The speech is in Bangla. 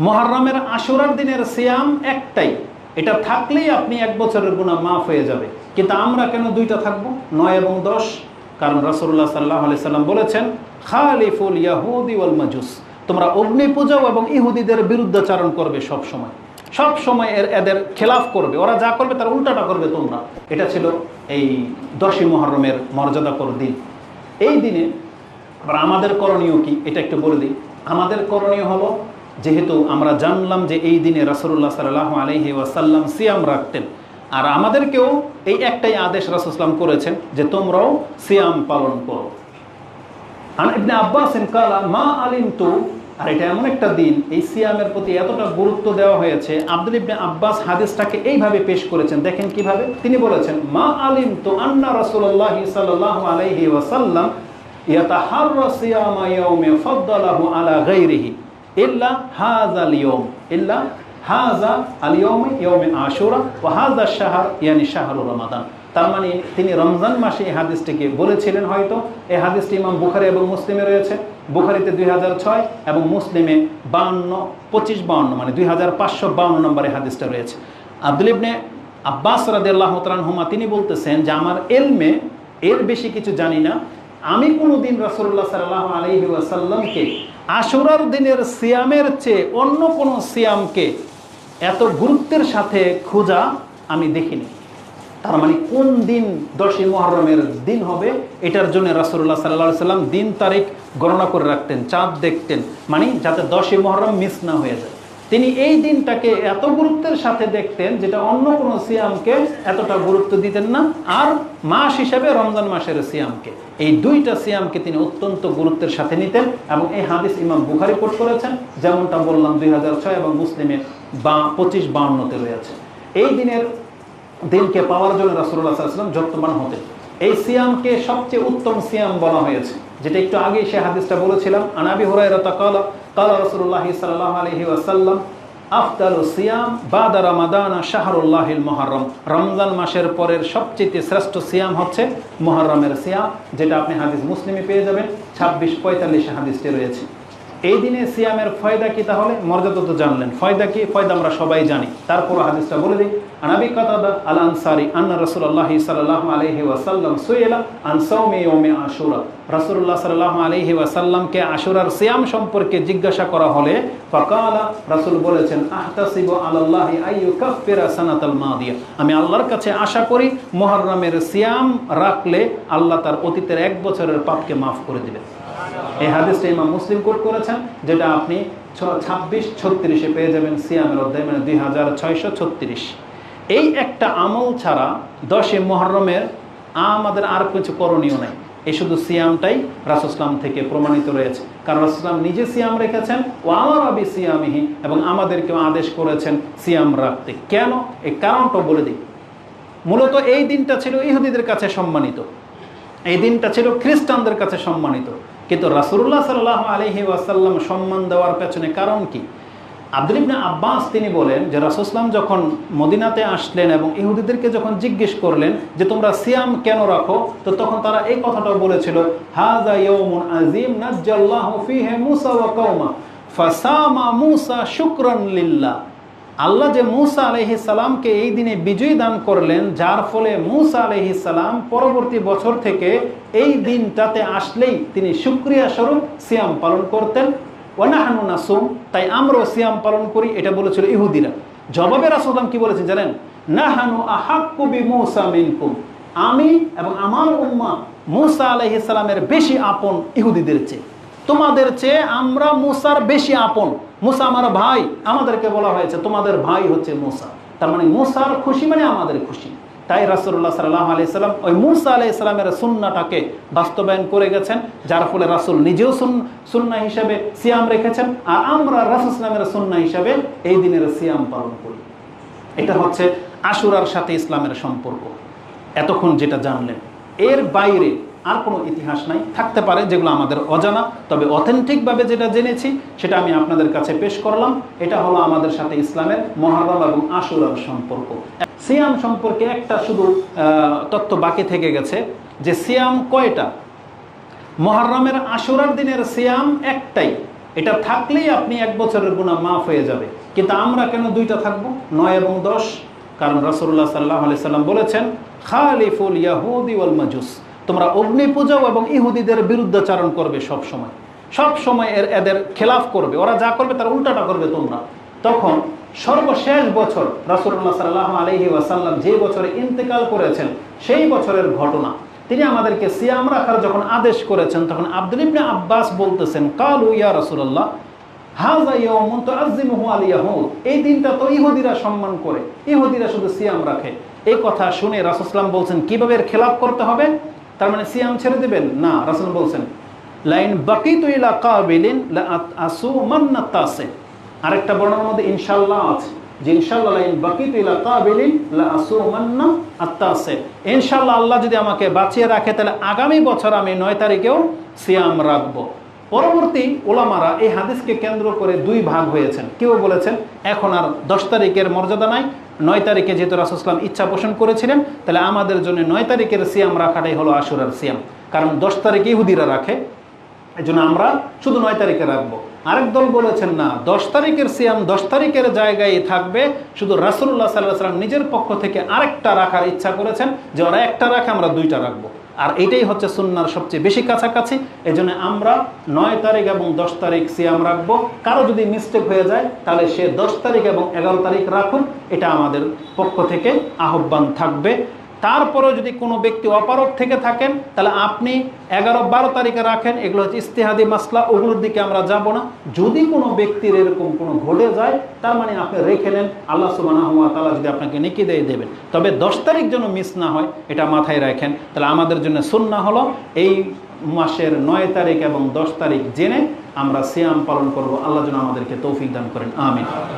মহরমের আশুরার দিনের সিয়াম একটাই। এটা থাকলেই আপনি এক বছরের গুণা মাফ হয়ে যাবে। কিন্তু আমরা কেন দুইটা থাকব? নয় এবং দশ? কারণ রাসূলুল্লাহ সাল্লাহ আলি সাল্লাম বলেছেন, খালিফুল ইয়াহুদি ওয়াল মাজুস। তোমরা অগ্নি পূজাও এবং ইহুদিদের বিরুদ্ধাচারণ করবে সব সময়। সব সময় এর এদের খেলাফ করবে। ওরা যা করবে তার উল্টাটা করবে তোমরা। এটা ছিল এই দশই মহরমের মর্যাদাকর দিন। এই দিনে আবার আমাদের করণীয় কি? এটা একটু বলে দিই। আমাদের করণীয় হলো যেহেতু আমরা জানলাম যে এই দিনে রাসূলুল্লাহ সাল্লাল্লাহু আলাইহি ওয়াসাল্লাম সিয়াম রাখতেন। আর আমাদেরকেও এই একটাই আদেশ রাসূলাম করেছেন যে তোমরাও সিয়াম পালন করো। ইবনে আব্বাস কালা, মা আলিমতু, আর এটা এমন একটা দিন, এই সিয়ামের প্রতি এতটা গুরুত্ব দেওয়া হয়েছে, আব্দুল ইবনে আব্বাস হাদিসটাকে এইভাবে পেশ করেছেন, দেখেন কীভাবে। তিনি বলেছেন, মা আলিম তো আন্না রাসূলুল্লাহ সাল্লাল্লাহু আলাইহি ওয়াসাল্লাম ইয়াতাহাররা সিয়ামা ইয়াউমে ফাদ্দালাহু আলা গায়রিহি। ইল্লা হাযাল ইয়াউম ইল্লা ইয়াউম ইয়াউমে আশুরা ওয়া হাযা শাহর ইয়ানি শাহরু রমাদান তার মানে তিনি রমজান মাসে এই হাদিসটিকে বলেছিলেন হয়তো। এই হাদিসটি ইমাম বুখারি এবং মুসলিমে রয়েছে। বুখারিতে দুই হাজার ছয় এবং মুসলিমে বাউন্ন পঁচিশ বাউন্ন মানে দুই হাজার পাঁচশো বাউন্ন নম্বরে হাদিসটা রয়েছে। আব্দুল ইবনে আব্বাস তাআলা হুমা তিনি বলতেছেন যে, আমার এলমে এর বেশি কিছু জানি না। আমি কোনো দিন সাল্লাল্লাহু আলাইহি ওয়াসাল্লামকে আশুরার দিনের সিয়ামের চেয়ে অন্য কোনো সিয়ামকে এত গুরুত্বের সাথে খোঁজা আমি দেখিনি। তার মানে কোন দিন দশই মহরমের দিন হবে, এটার জন্য রাসুল্লাহ সাল্লাহ সাল্লাম দিন তারিখ গণনা করে রাখতেন, চাঁদ দেখতেন। মানে যাতে দশই মহরম মিস না হয়ে যায়। তিনি এই দিনটাকে এত গুরুত্বের সাথে দেখতেন যেটা অন্য কোনো সিয়ামকে এতটা গুরুত্ব দিতেন না। আর মাস হিসাবে রমজান মাসের সিয়ামকে, এই দুইটা সিয়ামকে তিনি অত্যন্ত গুরুত্বের সাথে নিতেন এবং এই হাদিস ইমাম বুখারি কোট করেছেন, যেমনটা বললাম দুই হাজার ছয় এবং মুসলিমে বা পঁচিশ বাউন্নতে রয়েছে। এই দিনের দিনকে পাওয়ার জন্য রাসুল্লাহ সাল্লাম যত্নবান হতেন। এই সিয়ামকে সবচেয়ে উত্তম সিয়াম বলা হয়েছে। যেটা একটু আগে সে হাদিসটা বলেছিলাম আনাবি হুরায়রাতা কালা কালা রাসূলুল্লাহ সাল্লাল্লাহু আলাইহি ওয়াসাল্লাম, আফদালু সিয়াম বাদা রামাদানা শাহরুল্লাহিল মুহররম। রমজান মাসের পরের সবচেয়ে শ্রেষ্ঠ সিয়াম হচ্ছে মুহররমের সিয়াম, যেটা আপনি হাদিস মুসলিমে পেয়ে যাবেন, ছাব্বিশ পঁয়তাল্লিশে হাদিসটি রয়েছে। এই দিনে সিয়ামের ফয়দা কি তাহলে? মর্যাদা তো জানলেন। ফয়দা কি? ফয়দা আমরা সবাই জানি। তারপর হাদিসটা বলে দিই আনাবি কাতাদা আল আনসারি আন্না রাসূলুল্লাহ সাল্লাল্লাহু আলাইহি ওয়াসাল্লাম সুইলা আন সাওমি ইয়াউমি আশুরা। রাসূলুল্লাহ সাল্লাল্লাহু আলাইহি ওয়াসাল্লামকে আশুরার সিয়াম সম্পর্কে জিজ্ঞাসা করা হলে ফাকালা, রাসূল বলেছেন, আহতাসিবু আলাল্লাহি আইয়ুকাফিরা সানাতাল মাদিয়া। আমি আল্লাহর কাছে আশা করি, মুহররমের সিয়াম রাখলে আল্লাহ তার অতীতের এক বছরের পাপকে মাফ করে দিবেন। এই হাদিসটা ইমাম মুসলিম কোট করেছেন, যেটা আপনি ছাব্বিশ ছত্রিশে পেয়ে যাবেন সিয়ামের অধ্যায় মানে দুই হাজার ছয়শো ছত্রিশ। এই একটা আমল ছাড়া দশে মহরমের আমাদের আর কিছু করণীয় নাই। এই শুধু সিয়ামটাই রাসুসলাম থেকে প্রমাণিত রয়েছে। কারণ রাসুসলাম নিজে সিয়াম রেখেছেন ও আমার আবি সিয়ামিহি এবং আমাদেরকেও আদেশ করেছেন সিয়াম রাখতে। কেন? এই কারণটা বলে দিই। মূলত এই দিনটা ছিল ইহুদিদের কাছে সম্মানিত। এই দিনটা ছিল খ্রিস্টানদের কাছে সম্মানিত। কিন্তু রাসুল্লাহ সাল্লাহ আলহি ওয়াসাল্লাম সম্মান দেওয়ার পেছনে কারণ কি? আব্দুল ইবনে আব্বাস তিনি বলেন যে রাসুসলাম যখন মদিনাতে আসলেন এবং ইহুদিদেরকে যখন জিজ্ঞেস করলেন যে তোমরা সিয়াম কেন রাখো, তো তখন তারা এই কথাটাও বলেছিল হাজা ইয়ৌমুন আজিম নাজ্জাল্লাহু ফিহে মুসা ওয়া কওমা, ফাসামা মুসা শুকরান লিল্লাহ। আল্লাহ যে মুসা আলহি সালামকে এই দিনে বিজয়ী দান করলেন, যার ফলে মুসা আলহি সালাম পরবর্তী বছর থেকে এই দিনটাতে আসলেই তিনি সুক্রিয়া স্বরূপ সিয়াম পালন করতেন। ওয়ানাহানু নাসুম, তাই আমরাও সিয়াম পালন করি, এটা বলেছিল ইহুদিরা। জবাবে রাসুলাম কি বলেছে জানেন? নাহানু আহাক্কুবি মুসা আমি এবং আমার উম্মা মুসা আলহি সালামের বেশি আপন ইহুদিদের চেয়ে। তোমাদের চেয়ে আমরা মুসার বেশি আপন। মুসা আমার ভাই, আমাদেরকে বলা হয়েছে তোমাদের ভাই হচ্ছে মুসা। তার মানে মুসার খুশি মানে আমাদের খুশি। তাই রাসুল্লাহ সাল্লাহ আলাইসাল্লাম ওই মুসা আলাই ইসলামের সুন্নাটাকে বাস্তবায়ন করে গেছেন, যার ফলে রাসুল নিজেও সুন্না হিসাবে সিয়াম রেখেছেন আর আমরা রাসুল ইসলামের সুন্না হিসাবে এই দিনের সিয়াম পালন করি। এটা হচ্ছে আশুরার সাথে ইসলামের সম্পর্ক। এতক্ষণ যেটা জানলেন, এর বাইরে আর কোনো ইতিহাস নাই, থাকতে পারে যেগুলো আমাদের অজানা, তবে অথেন্টিকভাবে যেটা জেনেছি, সেটা আমি আপনাদের কাছে পেশ করলাম। এটা হলো আমাদের সাথে ইসলামের মহারম এবং আশুরার সম্পর্ক। সিয়াম সম্পর্কে একটা শুধু তথ্য বাকি থেকে গেছে যে সিয়াম কয়টা? মহারমের আশুরার দিনের সিয়াম একটাই। এটা থাকলেই আপনি এক বছরের গুণা মাফ হয়ে যাবে। কিন্তু আমরা কেন দুইটা থাকব? নয় এবং দশ? কারণ রাসূলুল্লাহ সাল্লাহ সাল্লাম বলেছেন, খালিফুল ইয়াহুদি ওয়াল মাজুস। তোমরা অগ্নি পূজাও এবং ইহুদিদের বিরুদ্ধাচারণ করবে সব সময় সব সময় এর, এদের খেলাফ করবে। ওরা যা করবে তার উল্টাটা করবে তোমরা। তখন সর্বশেষ বছর রাসূলুল্লাহ সাল্লাহ আলহি ওয়াসাল্লাম যে বছরে ইন্তেকাল করেছেন, সেই বছরের ঘটনা। তিনি আমাদেরকে সিয়াম রাখার যখন আদেশ করেছেন, তখন আব্দুল ইবনে আব্বাস বলতেছেন, কালু ইয়া ইয়াহুদ। এই দিনটা তো ইহুদিরা সম্মান করে, ইহুদিরা শুধু সিয়াম রাখে। এই কথা শুনে রাসূলুল্লাহ বলছেন, কীভাবে এর খেলাফ করতে হবে? তার মানে সিয়াম ছেড়ে দিবেন? না, রাসূল বলছেন, লাইন আসুমান্না তাসে। আরেকটা বর্ণনার মধ্যে ইনশাল্লাহ আছে যে ইনশাল্লাহ ইনশাআল্লাহ আল্লাহ যদি আমাকে বাঁচিয়ে রাখে, তাহলে আগামী বছর আমি নয় তারিখেও সিয়াম রাখব। পরবর্তী ওলামারা এই হাদিসকে কেন্দ্র করে দুই ভাগ হয়েছেন। কেউ বলেছেন, এখন আর দশ তারিখের মর্যাদা নাই, নয় তারিখে যেহেতু রাসুসলাম ইচ্ছা পোষণ করেছিলেন, তাহলে আমাদের জন্য নয় তারিখের সিয়াম রাখাটাই হলো আশুরার সিয়াম। কারণ দশ তারিখে ইহুদিরা রাখে এই আমরা শুধু নয় তারিখে রাখব। আরেক দল বলেছেন না, দশ তারিখের সিয়াম দশ তারিখের জায়গায় থাকবে, শুধু রাসুল্লাহ সাল্লাহ সাল্লাম নিজের পক্ষ থেকে আরেকটা রাখার ইচ্ছা করেছেন যে ওরা একটা রাখে, আমরা দুইটা রাখব। আর এটাই হচ্ছে সুন্নার সবচেয়ে বেশি কাছাকাছি এই জন্য আমরা নয় তারিখ এবং দশ তারিখ সিয়াম রাখব। কারও যদি মিস্টেক হয়ে যায়, তাহলে সে দশ তারিখ এবং এগারো তারিখ রাখুন, এটা আমাদের পক্ষ থেকে আহ্বান থাকবে। তারপরেও যদি কোনো ব্যক্তি অপারক থেকে থাকেন, তাহলে আপনি এগারো বারো তারিখে রাখেন, এগুলো হচ্ছে ইস্তেহাদি মাসলা, ওগুলোর দিকে আমরা যাব না। যদি কোনো ব্যক্তির এরকম কোনো ঘটে যায়, তার মানে আপনি রেখে নেন, আল্লাহ সুবানা হুয়া তালা যদি আপনাকে নেকি দিয়ে দেবেন। তবে দশ তারিখ যেন মিস না হয়, এটা মাথায় রাখেন। তাহলে আমাদের জন্য সুন্না হলো এই মাসের নয় তারিখ এবং দশ তারিখ জেনে আমরা সিয়াম পালন করব। আল্লাহ যেন আমাদেরকে তৌফিক দান করেন। আমিন।